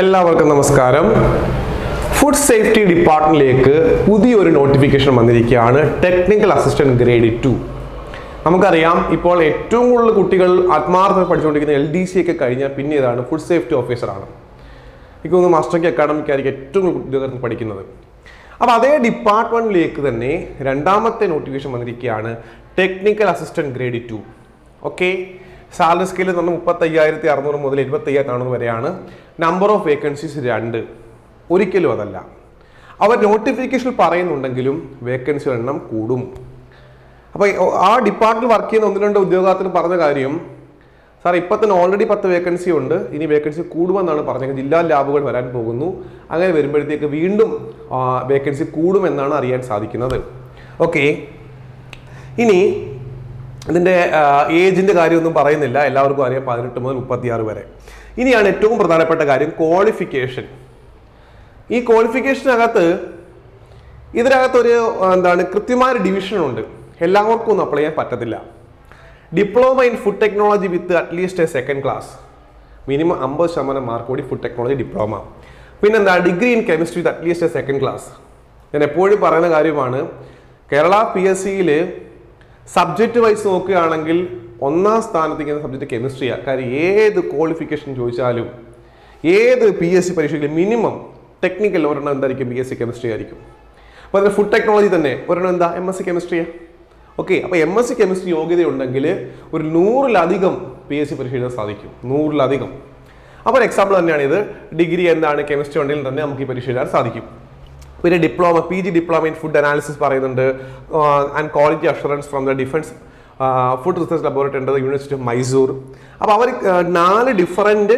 എല്ലാവർക്കും നമസ്കാരം. Food safety ഡിപ്പാർട്ട്മെന്റിലേക്ക് പുതിയൊരു നോട്ടിഫിക്കേഷൻ വന്നിരിക്കുകയാണ്. ടെക്നിക്കൽ അസിസ്റ്റന്റ് ഗ്രേഡ് ടു നമുക്കറിയാം ഇപ്പോൾ ഏറ്റവും കൂടുതൽ കുട്ടികൾ ആത്മാർത്ഥമായി പഠിച്ചുകൊണ്ടിരിക്കുന്ന എൽ ഡി സി ഒക്കെ കഴിഞ്ഞാൽ പിന്നെ ഇതാണ് ഫുഡ് സേഫ്റ്റി ഓഫീസറാണ് എനിക്ക് തോന്നുന്നു മാസ്റ്റർക്ക് അക്കാഡമിക്കായിരിക്കും ഏറ്റവും കൂടുതൽ ഉദ്യോഗസ്ഥർ പഠിക്കുന്നത്. അപ്പോൾ അതേ ഡിപ്പാർട്ട്മെന്റിലേക്ക് തന്നെ രണ്ടാമത്തെ നോട്ടിഫിക്കേഷൻ വന്നിരിക്കുകയാണ് technical assistant grade two okay salary scale നമ്മൾ മുപ്പത്തി മുപ്പത്തയ്യായിരത്തി അറുന്നൂറ് മുതൽ ഇരുപത്തയ്യായിരത്തി അറുന്നൂറ് വരെയാണ്. നമ്പർ ഓഫ് വേക്കൻസീസ് രണ്ട്. ഒരിക്കലും അതല്ല. അവർ നോട്ടിഫിക്കേഷൻ പറയുന്നുണ്ടെങ്കിലും വേക്കൻസി എണ്ണം കൂടും. അപ്പോൾ ആ ഡിപ്പാർട്ട്മെന്റ് വർക്ക് ചെയ്യുന്ന ഒന്ന് രണ്ട് ഉദ്യോഗാർത്ഥികൾ പറഞ്ഞ കാര്യം സാർ ഇപ്പം തന്നെ ഓൾറെഡി പത്ത് വേക്കൻസി ഉണ്ട്. ഇനി വേക്കൻസി കൂടുമെന്നാണ് പറഞ്ഞത്. ജില്ലാ ലാബുകൾ വരാൻ പോകുന്നു. അങ്ങനെ വരുമ്പോഴത്തേക്ക് വീണ്ടും വേക്കൻസി കൂടുമെന്നാണ് അറിയാൻ സാധിക്കുന്നത്. ഓക്കെ ഇനി ഇതിന്റെ ഏജിന്റെ കാര്യമൊന്നും പറയുന്നില്ല. എല്ലാവർക്കും അറിയാം പതിനെട്ട് മുതൽ മുപ്പത്തിയാറ് വരെ. ഇനിയാണ് ഏറ്റവും പ്രധാനപ്പെട്ട കാര്യം ക്വാളിഫിക്കേഷൻ ഈ ക്വാളിഫിക്കേഷനകത്ത് ഇതിനകത്തൊരു എന്താണ് കൃത്യമായ ഡിവിഷൻ ഉണ്ട് എല്ലാവർക്കും ഒന്നും അപ്ലൈ ചെയ്യാൻ പറ്റത്തില്ല. Diploma in food technology with at least a second class minimum അമ്പത് ശതമാനം മാർക്ക് കൂടി ഫുഡ് ടെക്നോളജി ഡിപ്ലോമ പിന്നെന്താ degree in chemistry with at least a second class ഞാൻ എപ്പോഴും പറയുന്ന കാര്യമാണ് കേരള പി എസ് സിയിൽ സബ്ജക്റ്റ് വൈസ് നോക്കുകയാണെങ്കിൽ ഒന്നാം സ്ഥാനത്ത് ഇരിക്കുന്ന സബ്ജക്റ്റ് കെമിസ്ട്രിയാണ് കാര്യം ഏത് ക്വാളിഫിക്കേഷൻ ചോദിച്ചാലും ഏത് പി എസ് സി പരീക്ഷയ്ക്ക് മിനിമം ടെക്നിക്കൽ ഒരെണ്ണം എന്തായിരിക്കും ബി എസ് സി കെമിസ്ട്രി ആയിരിക്കും. അപ്പോൾ അതിന് ഫുഡ് ടെക്നോളജി തന്നെ. ഒരെണ്ണം എന്താ? എം എസ് സി കെമിസ്ട്രിയാണ് ഓക്കെ അപ്പോൾ എം എസ് സി കെമിസ്ട്രി യോഗ്യതയുണ്ടെങ്കിൽ ഒരു നൂറിലധികം പി എസ് സി പരീക്ഷ എഴുതാൻ സാധിക്കും. നൂറിലധികം. അപ്പോൾ എക്സാമ്പിൾ തന്നെയാണ് ഇത്. ഡിഗ്രി എന്താണ്? കെമിസ്ട്രി ഉണ്ടെങ്കിൽ തന്നെ നമുക്ക് ഈ പരീക്ഷ എഴുതാൻ സാധിക്കും. പിന്നെ diploma P G diploma in food analysis പറയുന്നുണ്ട്. And quality assurance from the defence food research laboratory ഉണ്ട് യൂണിവേഴ്സിറ്റി ഓഫ് മൈസൂർ അപ്പോൾ അവർ നാല് ഡിഫറന്റ്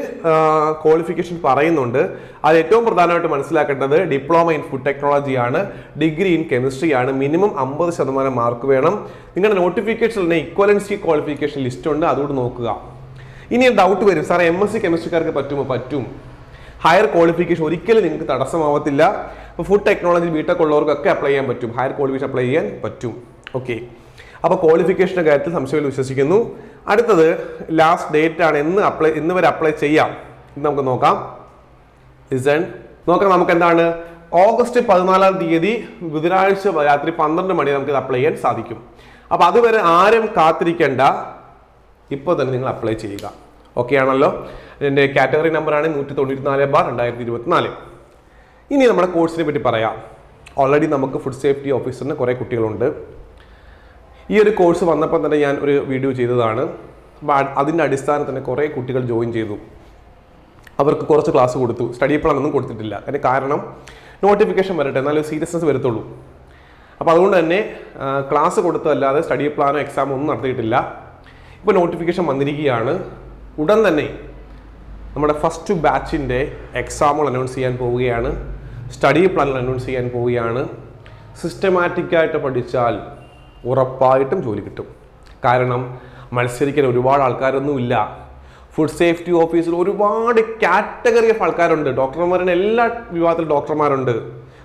ക്വാളിഫിക്കേഷൻ പറയുന്നുണ്ട്. അത് ഏറ്റവും പ്രധാനമായിട്ട് മനസ്സിലാക്കേണ്ടത് ഡിപ്ലോമ ഇൻ ഫുഡ് ടെക്നോളജി ആണ് ഡിഗ്രി ഇൻ കെമിസ്ട്രി ആണ് മിനിമം അമ്പത് ശതമാനം മാർക്ക് വേണം. നിങ്ങളുടെ നോട്ടിഫിക്കേഷനിൽ ഇക്വലൻസി ക്വാളിഫിക്കേഷൻ ലിസ്റ്റ് ഉണ്ട് അതുകൊണ്ട് നോക്കുക. ഇനി ഡൗട്ട് വരും. സാറേ എം എസ് സി കെമിസ്ട്രിക്കാർക്ക് പറ്റുമോ? പറ്റും. ഹയർ ക്വാളിഫിക്കേഷൻ ഒരിക്കലും നിങ്ങൾക്ക് തടസ്സമാവത്തില്ല. അപ്പോൾ ഫുഡ് ടെക്നോളജി ബിടെക് ഉള്ളവർക്കൊക്കെ അപ്ലൈ ചെയ്യാൻ പറ്റും. ഹയർ ക്വാളിഫിക്കേഷൻ അപ്ലൈ ചെയ്യാൻ പറ്റും. ഓക്കെ അപ്പോൾ ക്വാളിഫിക്കേഷന്റെ കാര്യത്തിൽ സംശയമില്ല വിശ്വസിക്കുന്നു. അടുത്തത് ലാസ്റ്റ് ഡേറ്റ് ആണ് എന്ന് അപ്ലൈ ഇന്ന് വരെ അപ്ലൈ ചെയ്യാം. ഇത് നമുക്ക് നോക്കാം. ലിസൺ നോക്കാം നമുക്ക് എന്താണ്? ഓഗസ്റ്റ് പതിനാലാം തീയതി ബുധനാഴ്ച രാത്രി പന്ത്രണ്ട് മണി നമുക്ക് ഇത് അപ്ലൈ ചെയ്യാൻ സാധിക്കും. അപ്പോൾ അതുവരെ ആരും കാത്തിരിക്കേണ്ട. ഇപ്പോൾ തന്നെ നിങ്ങൾ അപ്ലൈ ചെയ്യുക. ഓക്കെ ആണല്ലോ അതിന്റെ കാറ്റഗറി നമ്പറാണ് നൂറ്റി തൊണ്ണൂറ്റി നാല് ബാർ രണ്ടായിരത്തി ഇരുപത്തിനാല് ഇനി നമ്മുടെ കോഴ്സിനെ പറ്റി പറയാം. ഓൾറെഡി നമുക്ക് ഫുഡ് സേഫ്റ്റി ഓഫീസറിന് കുറേ കുട്ടികളുണ്ട്. ഈ ഒരു കോഴ്സ് വന്നപ്പോൾ തന്നെ ഞാൻ ഒരു വീഡിയോ ചെയ്തതാണ്. അതിന്റെ അടിസ്ഥാനത്തിൽ തന്നെ കുറേ കുട്ടികൾ ജോയിൻ ചെയ്തു. അവർക്ക് കുറച്ച് ക്ലാസ് കൊടുത്തു. സ്റ്റഡി പ്ലാൻ ഒന്നും കൊടുത്തിട്ടില്ല. അതിന് കാരണം നോട്ടിഫിക്കേഷൻ വരട്ടെ എന്നാലും സീരിയസ്നെസ് വരത്തുള്ളൂ. അപ്പോൾ അതുകൊണ്ട് തന്നെ ക്ലാസ് കൊടുത്തതല്ലാതെ സ്റ്റഡി പ്ലാനോ എക്സാമോ ഒന്നും നടത്തിയിട്ടില്ല. ഇപ്പോൾ നോട്ടിഫിക്കേഷൻ വന്നിരിക്കുകയാണ്. ഉടൻ തന്നെ നമ്മുടെ ഫസ്റ്റ് ബാച്ചിന്റെ എക്സാമുകൾ അനൗൺസ് ചെയ്യാൻ പോവുകയാണ്. സ്റ്റഡി പ്ലാനുകൾ അനൗൺസ് ചെയ്യാൻ പോവുകയാണ്. സിസ്റ്റമാറ്റിക്കായിട്ട് പഠിച്ചാൽ ഉറപ്പായിട്ടും ജോലി കിട്ടും. കാരണം മത്സരിക്കാൻ ഒരുപാട് ആൾക്കാരൊന്നുമില്ല ഫുഡ് സേഫ്റ്റി ഓഫീസിൽ ഒരുപാട് കാറ്റഗറി ഓഫ് ആൾക്കാരുണ്ട്. ഡോക്ടർമാരുടെ എല്ലാ വിഭാഗത്തിലും ഡോക്ടർമാരുണ്ട്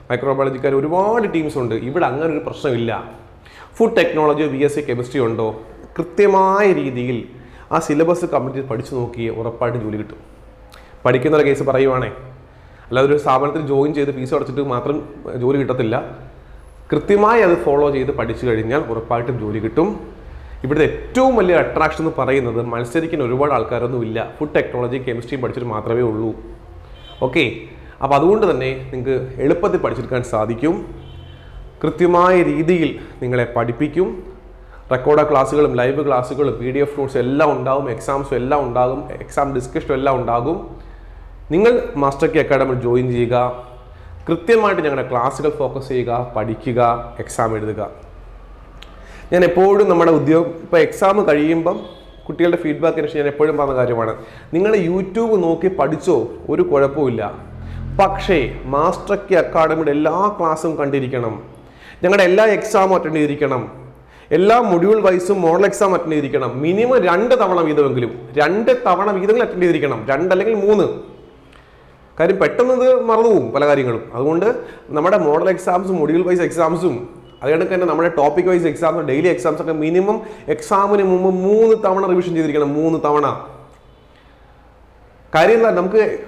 മൈക്രോബയോളജിക്കാർ ഒരുപാട് ടീംസ് ഉണ്ട്. ഇവിടെ അങ്ങനെ ഒരു പ്രശ്നമില്ല. Food technology B S C chemistry ഉണ്ടോ? കൃത്യമായ രീതിയിൽ ആ സിലബസ് കംപ്ലീറ്റ് പഠിച്ചു നോക്കി ഉറപ്പായിട്ട് ജോലി കിട്ടും. പഠിക്കുന്ന ഒരു കേസ് പറയുവാണേ. അല്ലാതെ ഒരു സ്ഥാപനത്തിൽ ജോയിൻ ചെയ്ത് ഫീസ് അടച്ചിട്ട് മാത്രം ജോലി കിട്ടത്തില്ല. കൃത്യമായി അത് ഫോളോ ചെയ്ത് പഠിച്ചു കഴിഞ്ഞാൽ ഉറപ്പായിട്ടും ജോലി കിട്ടും. ഇവിടുത്തെ ഏറ്റവും വലിയ അട്രാക്ഷൻ എന്ന് പറയുന്നത് മത്സരിക്കുന്ന ഒരുപാട് ആൾക്കാരൊന്നും ഇല്ല. ഫുഡ് ടെക്നോളജി കെമിസ്ട്രിയും പഠിച്ചിട്ട് മാത്രമേ ഉള്ളൂ. ഓക്കെ അപ്പോൾ അതുകൊണ്ട് തന്നെ നിങ്ങൾക്ക് എളുപ്പത്തിൽ പഠിച്ചെടുക്കാൻ സാധിക്കും. കൃത്യമായ രീതിയിൽ നിങ്ങളെ പഠിപ്പിക്കും. റെക്കോർഡ് ക്ലാസ്സുകളും ലൈവ് ക്ലാസ്സുകളും പി ഡി എഫ് നോട്ട്സ് എല്ലാം ഉണ്ടാകും എക്സാംസും എല്ലാം ഉണ്ടാകും എക്സാം ഡിസ്കഷനും എല്ലാം ഉണ്ടാകും. നിങ്ങൾ മാസ്റ്റർ കി അക്കാഡമി ജോയിൻ ചെയ്യുക. കൃത്യമായിട്ട് ഞങ്ങളുടെ ക്ലാസ്സുകൾ ഫോക്കസ് ചെയ്യുക പഠിക്കുക എക്സാം എഴുതുക. ഞാൻ എപ്പോഴും നമ്മുടെ ഉദ്യോഗ ഇപ്പോൾ എക്സാം കഴിയുമ്പം കുട്ടികളുടെ ഫീഡ്ബാക്കിന് ശേഷം ഞാൻ എപ്പോഴും പറഞ്ഞ കാര്യമാണ്. നിങ്ങൾ യൂട്യൂബ് നോക്കി പഠിച്ചോ ഒരു കുഴപ്പമില്ല പക്ഷേ മാസ്റ്റർ കി അക്കാഡമിയുടെ എല്ലാ ക്ലാസ്സും കണ്ടിരിക്കണം. ഞങ്ങളുടെ എല്ലാ എക്സാമും അറ്റൻഡ് ചെയ്തിരിക്കണം. എല്ലാ മൊഡ്യൂൾ വൈസും മോഡൽ എക്സാം അറ്റൻഡ് ചെയ്തിരിക്കണം. മിനിമം രണ്ട് തവണ വീതമെങ്കിലും. രണ്ട് തവണ വീതങ്ങൾ അറ്റൻഡ് ചെയ്തിരിക്കണം. രണ്ടല്ലെങ്കിൽ മൂന്ന്. കാര്യം പെട്ടെന്ന് ഇത് മറന്നുപോകും പല കാര്യങ്ങളും. അതുകൊണ്ട് നമ്മുടെ മോഡൽ എക്സാംസും മൊഡ്യൂൾ വൈസ് എക്സാംസും അതുകൊണ്ട് തന്നെ നമ്മുടെ ടോപ്പിക് വൈസ് എക്സാംസും ഡെയിലി എക്സാംസ് ഒക്കെ മിനിമം എക്സാമിന് മുമ്പ് മൂന്ന് തവണ റിവിഷൻ ചെയ്തിരിക്കണം. മൂന്ന് തവണ. കാര്യം എന്താ? നമുക്ക്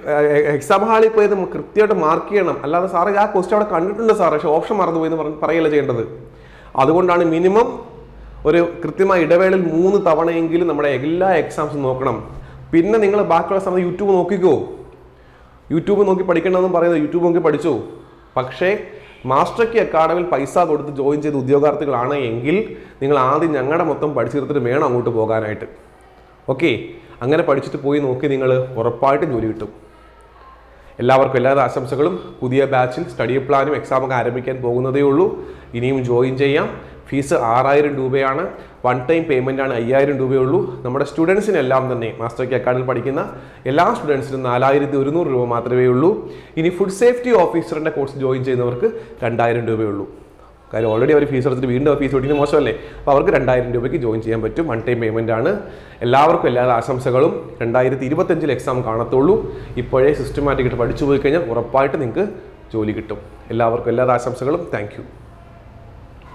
എക്സാം ഹാളിൽ പോയത് കൃത്യമായിട്ട് മാർക്ക് ചെയ്യണം. അല്ലാതെ സാറേ ആ ക്വസ്റ്റ്യൻ അവിടെ കണ്ടിട്ടുണ്ട് സാറേ. പക്ഷേ ഓപ്ഷൻ മറന്നുപോയി എന്ന് പറഞ്ഞ് പറയല്ല ചെയ്യേണ്ടത്? അതുകൊണ്ടാണ് മിനിമം ഒരു കൃത്യമായ ഇടവേളയിൽ മൂന്ന് തവണയെങ്കിലും നമ്മുടെ എല്ലാ എക്സാംസും നോക്കണം. പിന്നെ നിങ്ങൾ ബാക്കിയുള്ള സമയത്ത് യൂട്യൂബ് നോക്കിക്കോ. യൂട്യൂബ് നോക്കി പഠിക്കണമെന്ന് പറയുന്നത് യൂട്യൂബ് നോക്കി പഠിച്ചോ. പക്ഷേ മാസ്റ്റർ കി അക്കാഡമിയിൽ പൈസ കൊടുത്ത് ജോയിൻ ചെയ്ത ഉദ്യോഗാർത്ഥികളാണ് എങ്കിൽ നിങ്ങൾ ആദ്യം ഞങ്ങളുടെ മൊത്തം പഠിച്ചു തീർത്തിട്ട് വേണം അങ്ങോട്ട് പോകാനായിട്ട്. ഓക്കെ അങ്ങനെ പഠിച്ചിട്ട് പോയി നോക്കി നിങ്ങൾ ഉറപ്പായിട്ടും ജോലി കിട്ടും. എല്ലാവർക്കും എല്ലാ ആശംസകളും. പുതിയ ബാച്ചിൽ സ്റ്റഡി പ്ലാനും എക്സാമൊക്കെ ആരംഭിക്കാൻ പോകുന്നതേ ഉള്ളൂ ഇനിയും ജോയിൻ ചെയ്യാം. ഫീസ് ആറായിരം രൂപയാണ്. വൺ ടൈം പേയ്മെന്റ് ആണ് അയ്യായിരം രൂപയുള്ളൂ. നമ്മുടെ സ്റ്റുഡൻസിനെല്ലാം തന്നെ മാസ്റ്റർ കെ അക്കാഡമിയിൽ പഠിക്കുന്ന എല്ലാ സ്റ്റുഡൻസിനും നാലായിരത്തി ഒരുന്നൂറ് രൂപ മാത്രമേ ഉള്ളൂ ഇനി ഫുഡ് സേഫ്റ്റി ഓഫീസറിന്റെ കോഴ്സ് ജോയിൻ ചെയ്യുന്നവർക്ക് രണ്ടായിരം രൂപയുള്ളൂ. കാര്യം ഓൾറെഡി അവർ ഫീസ് എടുത്തിട്ട് വീണ്ടും ഫീസ് കൊടുക്കുന്നത് മോശമല്ലേ? അപ്പോൾ അവർക്ക് രണ്ടായിരം രൂപയ്ക്ക് ജോയിൻ ചെയ്യാൻ പറ്റും. വൺ ടൈം പേയ്മെന്റ് ആണ്. എല്ലാവർക്കും എല്ലാ ആശംസകളും. രണ്ടായിരത്തി ഇരുപത്തഞ്ചിൽ എക്സാം കാണത്തുള്ളൂ. ഇപ്പോഴേ സിസ്റ്റമാറ്റിക്കായിട്ട് പഠിച്ചു പോയി കഴിഞ്ഞാൽ ഉറപ്പായിട്ട് നിങ്ങൾക്ക് ജോലി കിട്ടും. എല്ലാവർക്കും എല്ലാ ആശംസകളും. താങ്ക്